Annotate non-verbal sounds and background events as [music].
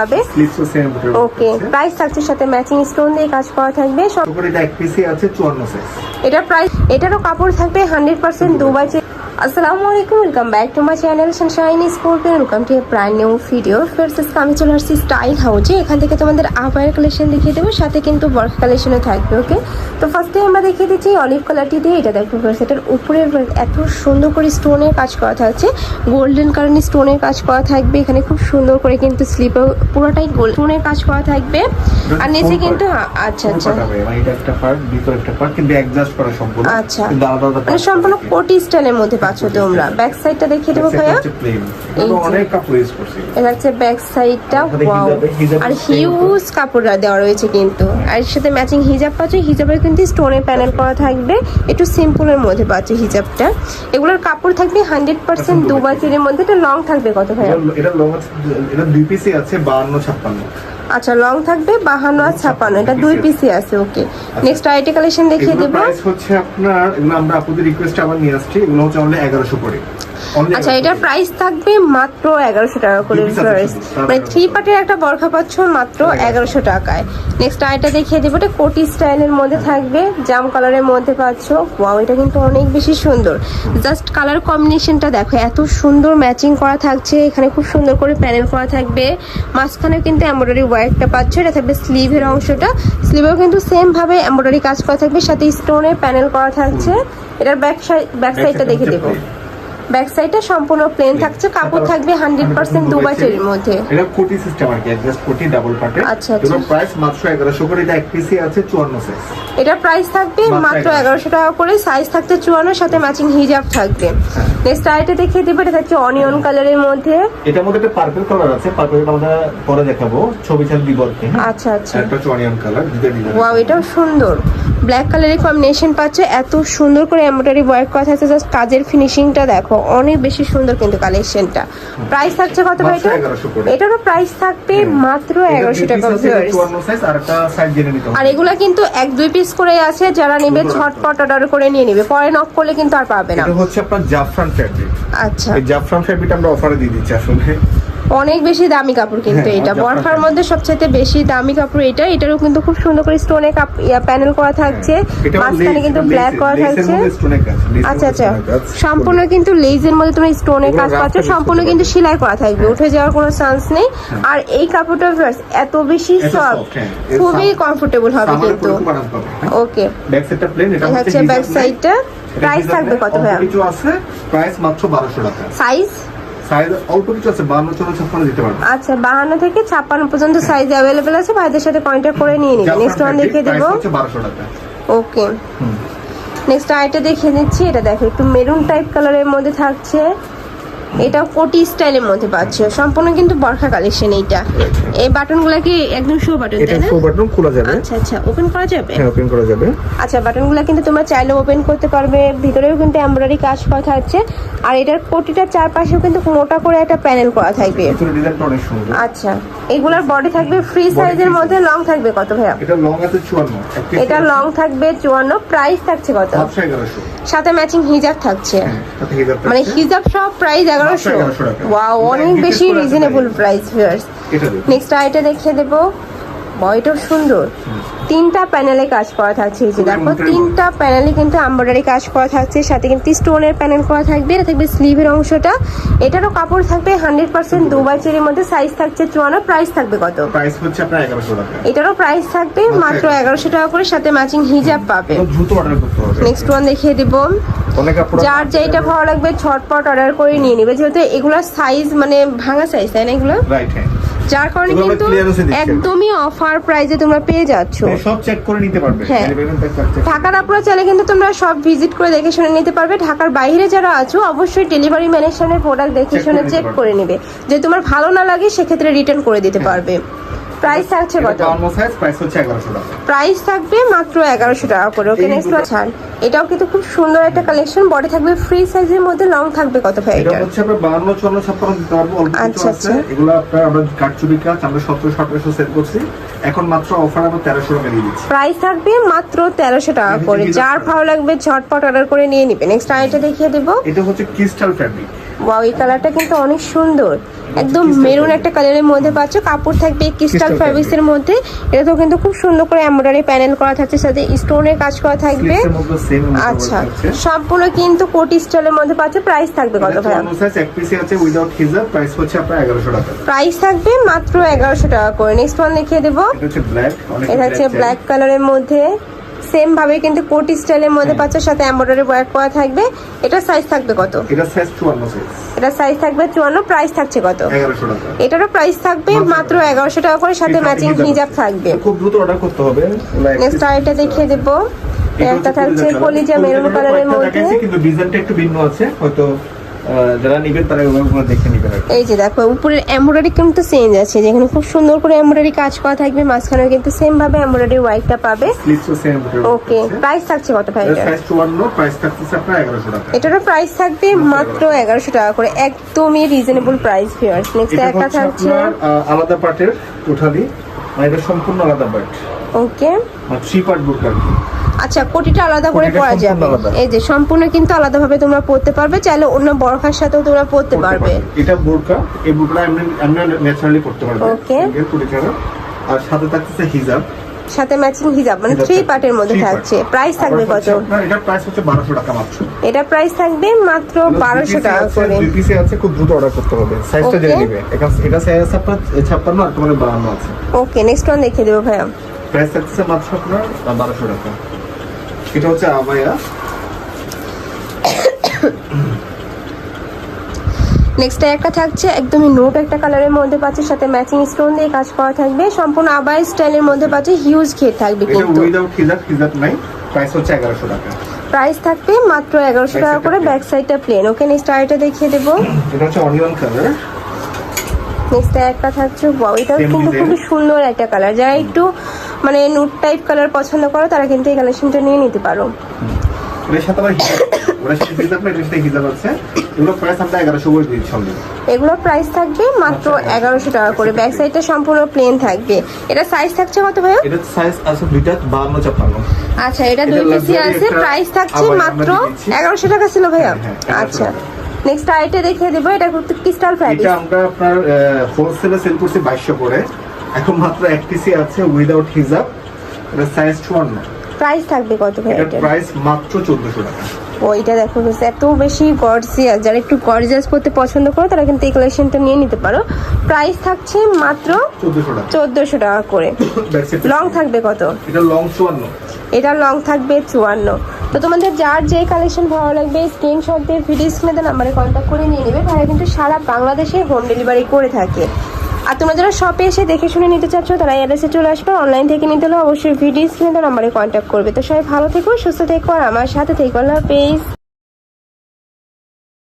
পাবে okay price সাথে matching stone দিয়ে কাজ করা থাকবে। সব এটা এটার প্রাইস এটারও কাপড় থাকবে হান্ড্রেড পার্সেন্ট দুবাই আসসালামু আলাইকুম welcome back to my channel sunshine school welcome to brand new video ফেরসেস আমি চলে আসছি স্টাইল হাউজে এখান থেকে তোমাদের আবায়ের কালেকশন দেখিয়ে দেবো সাথে কিন্তু ওয়ার্ক কালেকশনও থাকবে ওকে তো ফার্স্টে আমরা দেখিয়ে দিচ্ছি অলিভ কালারটি দিয়ে। এটা দেখো এটার উপরে এত সুন্দর করে স্টোনের কাজ করা থাকছে। গোল্ডেন কালারের স্টোনের কাজ করা থাকবে। এখানে খুব সুন্দর করে কিন্তু স্লিপে পুরোটাই গোল্ড স্টোনের কাজ করা থাকবে। আর নিচে কিন্তু হ্যাঁ, আচ্ছা আচ্ছা। মানে এটা একটা পার্ট ভিতর একটা পার্ট কিন্তু অ্যাডজাস্ট করা সম্পূর্ণ। আচ্ছা। মানে সম্পূর্ণ কোটি স্টাইলের মধ্যে পাচ্ছ তোমরা। ব্যাক সাইডটা দেখিয়ে দেবো ভাইয়া। এটা হচ্ছে ব্যাক সাইডটা ওয়াও আর হিউজ কাপড় দেওয়া রয়েছে কিন্তু। আর এর সাথে ম্যাচিং হিজাব পাচ্ছ। হিজাবের কিন্তু স্টোনের প্যানেল করা থাকবে। একটু সিম্পলের মধ্যে পাচ্ছ হিজাবটা। এগুলোর কাপড় থাকবে হান্ড্রেড পার্সেন্ট দুবার চিরের মধ্যে। এটা লং থাকবে কত ভাইয়া? এটা- এটা লং এটা দুই পিসি আছে 52 56 আচ্ছা লং থাকবে বাহান্ন আর ছাপান্ন। এটা দুই পিসি আছে ওকে নেক্সট আইটি কালেকশন দেখিয়ে দেবো। হচ্ছে আপনার আমরা আপনাদের রিকোয়েস্ট আবার নিয়ে আসছি। এগুলো হচ্ছে আমাদের 1100 করে। আচ্ছা 1100 এটার প্রাইস থাকবে মাত্র এগারোশো টাকা করে তার মানে থ্রি পার্টের একটা বরখা পাচ্ছ মাত্র এগারোশো টাকায়। নেক্সট আইটা দেখিয়ে দেবো এটা কোটি স্টাইলের মধ্যে থাকবে। জাম কালারের মধ্যে পাচ্ছ। ওয়াও এটা কিন্তু অনেক বেশি সুন্দর। জাস্ট কালার কম্বিনেশনটা দেখো এত সুন্দর ম্যাচিং করা থাকছে। এখানে খুব সুন্দর করে প্যানেল করা থাকবে। মাঝখানে কিন্তু এমব্রয়ডারি ওয়ার্কটা পাচ্ছ এটা থাকবে স্লিভের অংশটা। স্লিভেও কিন্তু সেম ভাবে এমব্রয়ডারি কাজ করা থাকবে সাথে স্টোনের প্যানেল করা থাকছে। এটার ব্যাক সাইড ব্যাক সাইডটা দেখে দেবো। ব্যাক সাইডটা সম্পূর্ণ প্লেন থাকছে কাপড় থাকবে হান্ড্রেড পার্সেন্ট দুবাই চেরির মধ্যে। এটা কোটি সিস্টেম আর কি অ্যাডজাস্ট কোটি ডাবল পার্টে আচ্ছা, আচ্ছা। প্রাইস মাত্র 1100 করে এটা এক পিসি আছে 54 সাইজ এটার প্রাইস থাকবে মাত্র মাত্র 1100 এগারোশো টাকা করে সাইজ থাকছে চুয়ান্ন সাথে ম্যাচিং হিজাব থাকবে। নেক্সট আইটা দেখিয়ে দেবো এটা থাকছে অনিয়ন কালারের মধ্যে। এটার মধ্যে একটা পার্পল কালার আছে পার্পলটা আমরা পরে দেখাবো। ছবি ছাড় দিব আর কি হ্যাঁ? আচ্ছা আচ্ছা। হচ্ছে অনিয়ন কালার দুটো ডিজাইন ওয়াও এটাও সুন্দর। ব্ল্যাক কালারের কম্বিনেশন পাচ্ছে। এত সুন্দর করে এমব্রয়ডারি ওয়ার্ক করা থাকছে। জাস্ট কাজের ফিনিশিংটা দেখো অনেক বেশি সুন্দর কিন্তু কালেকশনটা প্রাইস থাকছে কত ভাই মাত্র 1100 করে। এটারও প্রাইস থাকবে মাত্র এগারোশো টাকা। আর এগুলা কিন্তু এক দুই পিস করে আছে। যারা নেবে ঝটপট অর্ডার করে নিয়ে নেবে। পরে নক করলে কিন্তু আর পাবে না। এটা হচ্ছে আপনার জাফরান ফ্যাব্রিক আচ্ছা। এই জাফরান ফ্যাব্রিক আমরা অফারে দিয়ে দিচ্ছি আসলে। অনেক বেশি দামি কাপড় কিন্তু হ্যাঁ, এটা। বরফার মধ্যে সবচেয়ে বেশি দামি কাপড় এটা এটারও কিন্তু খুব সুন্দর করে স্টোনে প্যানেল করা থাকছে। মাঝখানে কিন্তু ব্ল্যাক করা থাকছে। আচ্ছা আচ্ছা। সম্পূর্ণ কিন্তু লেজের মধ্যে তুমি স্টোনের কাজ পাচ্ছ। সম্পূর্ণ কিন্তু সেলাই করা থাকবে। উঠে যাওয়ার কোনো চান্স নেই। আর এই কাপড়টা এত বেশি সফট হ্যাঁ। খুবই কমফোর্টেবল হবে কিন্তু। ওকে ব্যাক সাইডটা প্লেন এটা এটা হচ্ছে ব্যাক সাইডটা প্রাইস থাকবে কত ভাইয়া? কিছু আছে। প্রাইস মাত্র 1200 টাকা। সাইজ সাইজ অল্প কিছু আছে? 52 54 56 দিতে পারবে। আচ্ছা বাহান্ন থেকে ছাপ্পান্ন পর্যন্ত সাইজ আছে। ভাইদের সাথে কন্টাক্ট করে নিয়ে নেক্সট ওয়ান দেখিয়ে প্রাইস দেবো। 1200 টাকা। ওকে নেক্সট আইটা দেখিয়ে দিচ্ছি। এটা দেখো একটু মেরুন টাইপ কালারের মধ্যে থাকছে। এটা কোটি স্টাইলের মধ্যে পাচ্ছ। সম্পূর্ণ কিন্তু বরখা কালেকশন এইটা। এই বাটনগুলো কি একদম শো বাটন এটা শো বাটন খোলা যাবে। আচ্ছা আচ্ছা ওপেন করা যাবে? হ্যাঁ ওপেন করা যাবে। আচ্ছা বাটনগুলো কিন্তু তোমরা চাইলে ওপেন করতে পারবে। ভিতরেও কিন্তু এমব্রয়ডারি কাজ করা থাকছে। আর এটার কোটিটার চারপাশেও কিন্তু মোটা করে একটা প্যানেল করা থাকবে। আচ্ছা এগুলার বডি থাকবে ফ্রি সাইজের মধ্যে। লং থাকবে কত ভাইয়া? এটা লং আছে 54 এটা লং থাকবে চুয়ান্ন। প্রাইস থাকছে কত? মাত্র 1100 সাথে ম্যাচিং হিজাব থাকছে। হ্যাঁ মানে হিজাব সব প্রাইস এগারোশো? 1100 ওয়াও অনেক বেশি রিজনেবল প্রাইস ভিউয়ার্স নেক্সট আইটা দেখিয়ে দেবো। বয়টাও সুন্দর। তিনটা প্যানেলে কাজ করা থাকছে এই যে দেখো তিনটা প্যানেলে কিন্তু এমব্রয়ডারি কাজ করা থাকছে সাথে কিন্তু স্টোনের প্যানেল করা থাকবে এটা থাকবে স্লিভের অংশটা। এটারও কাপড় থাকবে হান্ড্রেড পার্সেন্ট দুবাই চেরির মধ্যে সাইজ থাকছে চুয়ান্ন প্রাইস থাকবে কত? প্রাইস হচ্ছে আপনার 1100 টাকা। এটারও প্রাইস থাকবে মাত্র এগারোশো। টাকা করে সাথে ম্যাচিং হিজাব পাবে। নেক্সট ওয়ান দেখিয়ে দেবো। যার যেটা ভালো লাগবে ছটপট অর্ডার করে নিয়ে নেবে। যেহেতু এগুলোর সাইজ মানে ভাঙা সাইজ তাই না এগুলো? রাইট হ্যাঁ। যার কারণে কিন্তু একদমই অফার প্রাইসে তোমরা পেয়ে যাচ্ছ। মানে সব চেক করে নিতে পারবে। হ্যাঁ। Check ঢাকার আপনারা চাইলে কিন্তু তোমরা সব ভিজিট করে দেখে শুনে নিতে পারবে। ঢাকার বাইরে যারা আছো অবশ্যই ডেলিভারি ম্যানের সামনে প্রোডাক্ট দেখে শুনে চেক করে নেবে। যে তোমার ভালো না লাগে সেক্ষেত্রে রিটার্ন করে দিতে পারবে। প্রাইস থাকছে কত? 52 সাইজ প্রাইস হচ্ছে 1100 টাকা। প্রাইস থাকবে মাত্র এগারোশো টাকা করে ওকে নেক্সট ছাড় এটাও কিন্তু খুব সুন্দর একটা কালেকশন বডি থাকবে ফ্রি সাইজের মধ্যে লং থাকবে কত ভাই এটা হচ্ছে আপনার 52 54 56 দিতে পারব অল্প কিছু আচ্ছা, আছে। আচ্ছা। এগুলো আপনার আমরা কাটচুবি কাজ আমরা 17 1700 সেল করছি। এখন মাত্র অফার আমরা 1300 টাকা দিয়ে দিচ্ছি। প্রাইস থাকবে মাত্র তেরোশো টাকা করে। যার ভালো লাগবে ঝটপট অর্ডার করে নিয়ে নিবে। নেক্সট আইটা দেখিয়ে দেবো। এটা হচ্ছে ক্রিস্টাল ফ্যাব্রিক ওয়াও এই কালারটা কিন্তু অনেক সুন্দর। একদম মেরুন। একটা কালারের মধ্যে পাচ্ছ কাপড় থাকবে ক্রিস্টাল ফ্যাব্রিক্স এর মধ্যে। এটা তো কিন্তু খুব সুন্দর করে এমব্রয়ডারি প্যানেল করা থাকছে সাথে স্টোনের কাজ করা থাকবে। আচ্ছা। সম্পূর্ণ কিন্তু কোটি স্টাইলের মধ্যে পাচ্ছ প্রাইস থাকবে কত হিজাব প্রাইস থাকবে মাত্র এগারোশো টাকা করে। নেক্সট ওয়ান দেখিয়ে দেবো। এটা হচ্ছে ব্ল্যাক অনেক এটা হচ্ছে ব্ল্যাক কালারের মধ্যে। সেম ভাবে কিন্তু কোটি স্টাইলের মধ্যে। পাচ্ছ সাথে এমব্রয়ডারি ওয়ার্ক করা থাকবে। এটা সাইজ থাকবে কত? এটা সাইজ চুয়ান্ন সাইজ এটা সাইজ থাকবে চুয়ান্ন প্রাইস থাকছে কত? এগারোশো টাকা। এটারও প্রাইস থাকবে মাত্র মাত্র এগারোশো টাকা করে সাথে ম্যাচিং হিজাব থাকবে। খুব দ্রুত অর্ডার করতে হবে। নেক্সট আরেকটা দেখিয়ে দেবো। একটা থাকছে কলিজা মেরুন কালারের মধ্যে। কিন্তু ডিজাইনটা একটু ভিন্ন আছে হয়তো যারা নিবেন তারা ওগুলো দেখে নিবেন এই যে দেখো উপরের এমব্রয়ডারি কিন্তু চেঞ্জ আছে যেখানে খুব সুন্দর করে এমব্রয়ডারি কাজ করা থাকবে মাঝখানে কিন্তু সেম ভাবে এমব্রয়ডারি ওয়ার্কটা পাবে। ওকে। প্রাইস থাকছে কত ভাই প্রাইস থাকতেছে আপনার এগারোশো টাকা। এটারও প্রাইস থাকবে মাত্র এগারোশো টাকা করে একদমই রিজনেবল প্রাইস ভিউয়ার্স নেক্সট একটা থাকছে। আলাদা পার্টের টোটালি মানে এটা সম্পূর্ণ আলাদা part okay three part book আচ্ছা কোটিটা আলাদা করে পরা যাবে। এই যে সম্পূর্ণ কিন্তু আলাদাভাবে তোমরা পড়তে পারবে। চাইলে অন্য বরখার সাথেও তোমরা পড়তে পারবে। এটা বোরকা এই বোরকা এমনি এমনি ন্যাচারালি করতে পারবে। কুড়ি আর। সাথে থাকতেছে হিজাব। সাথে ম্যাচিং হিজাব। মানে থ্রি পার্টের মধ্যে থাকছে। প্রাইস থাকবে কত? আপনার প্রাইস হচ্ছে বারোশো টাকা মাত্র। এটা প্রাইস থাকবে মাত্র বারোশো টাকা করে। দুই পিসে আছে খুব দ্রুত অর্ডার করতে হবে। সাইজটা জেনে নেবে। এটা সাইজ আছে আপনার ছাপ্পান্ন আর তোমার বাহান্ন আছে। ওকে নেক্সট ওয়ান দেখিয়ে দেবো ভাইয়া। প্রাইস থাকতেছে মাত্র আপনার বারোশো টাকা। এটা হচ্ছে আবায়া। নেক্সট একটা থাকছে একদমই নোট একটা কালারের মধ্যে পাচ্ছে সাথে ম্যাচিং স্টোন দিয়ে কাজ করা থাকবে। সম্পূর্ণ আবার স্টাইলের মধ্যে পাচ্ছে হিউজ ঘের থাকবে কিন্তু। উইদাউট হিজাব হিজাব নাই প্রাইস হচ্ছে এগারোশো টাকা। প্রাইস থাকবে মাত্র এগারোশো টাকা করে ব্যাক সাইডটা প্লেন ওকে নেক্সট আরেকটা দেখিয়ে দেবো। এটা হচ্ছে অনিয়ন কালার নেক্সট একটা থাকছে ওয়াও কিন্তু. খুবই সুন্দর একটা কালার যারা একটু মানে নুট টাইপ কালার পছন্দ করো তারা কিন্তু এই কালেকশনটা নিয়ে নিতে পারো। এর সাথে আবার হিজাব ওরা সাথে হিজাব না এটার হিজাব আছে। এগুলো প্রাইস থাকবে মাত্র এগারোশো টাকা করে। ব্যাক সাইডটা সম্পূর্ণ প্লেন থাকবে। এটা সাইজ থাকছে কত ভাইয়া? এটা সাইজ আছে দুইটা বাহান্ন ছাপ্পান্ন। আচ্ছা এটা দুই পিসি আছে। প্রাইস থাকছে মাত্র। এগারোশো টাকা ছিল ভাইয়া? হ্যাঁ, হ্যাঁ, 1100 আচ্ছা। নেক্সট আইটে দেখিয়ে দেবো। এটা কিন্তু ক্রিস্টাল এটা আমরা আপনার হোলসেলে সেল করছি বাইশশো করে। এখন মাত্র এক পিসি আছে উইদাউট হিজাব এটা সাইজ চুয়ান্ন। প্রাইস থাকবে কত এটার এটা প্রাইস মাত্র চোদ্দশো টাকা। ওইটা দেখো guys, এত বেশি গর্জিয়াস যারা একটু গর্জিয়াস করতে পছন্দ করো তারা কিন্তু এই কালেকশনটা নিয়ে নিতে পারো। প্রাইস থাকছে মাত্র চোদ্দশো টাকা। চোদ্দশো টাকা করে। [coughs] লং থাকবে কত? এটা লং চুয়ান্ন। এটা লং থাকবে চুয়ান্ন। তো তোমাদের যার যে কালেকশন ভালো লাগবে স্ক্রিনশট দিয়ে ভিডিও স্ক্রিনে নাম্বারে কন্ট্যাক্ট করে নিয়ে নেবে। ভাইয়া কিন্তু সারা বাংলাদেশে হোম ডেলিভারি করে থাকে। আর তোমরা যারা শপে এসে দেখে শুনে নিতে চাচ্ছ, তারা এড্রেসে চলে আসবে। অনলাইন থেকে নিতে হলে অবশ্যই ভিডিও স্ক্রিনে নাম্বারে কন্ট্যাক্ট করবে। তো সবাই ভালো থেকো, সুস্থ থেকো, আর আমার সাথে থেকো। আল্লাহ হাফেজ।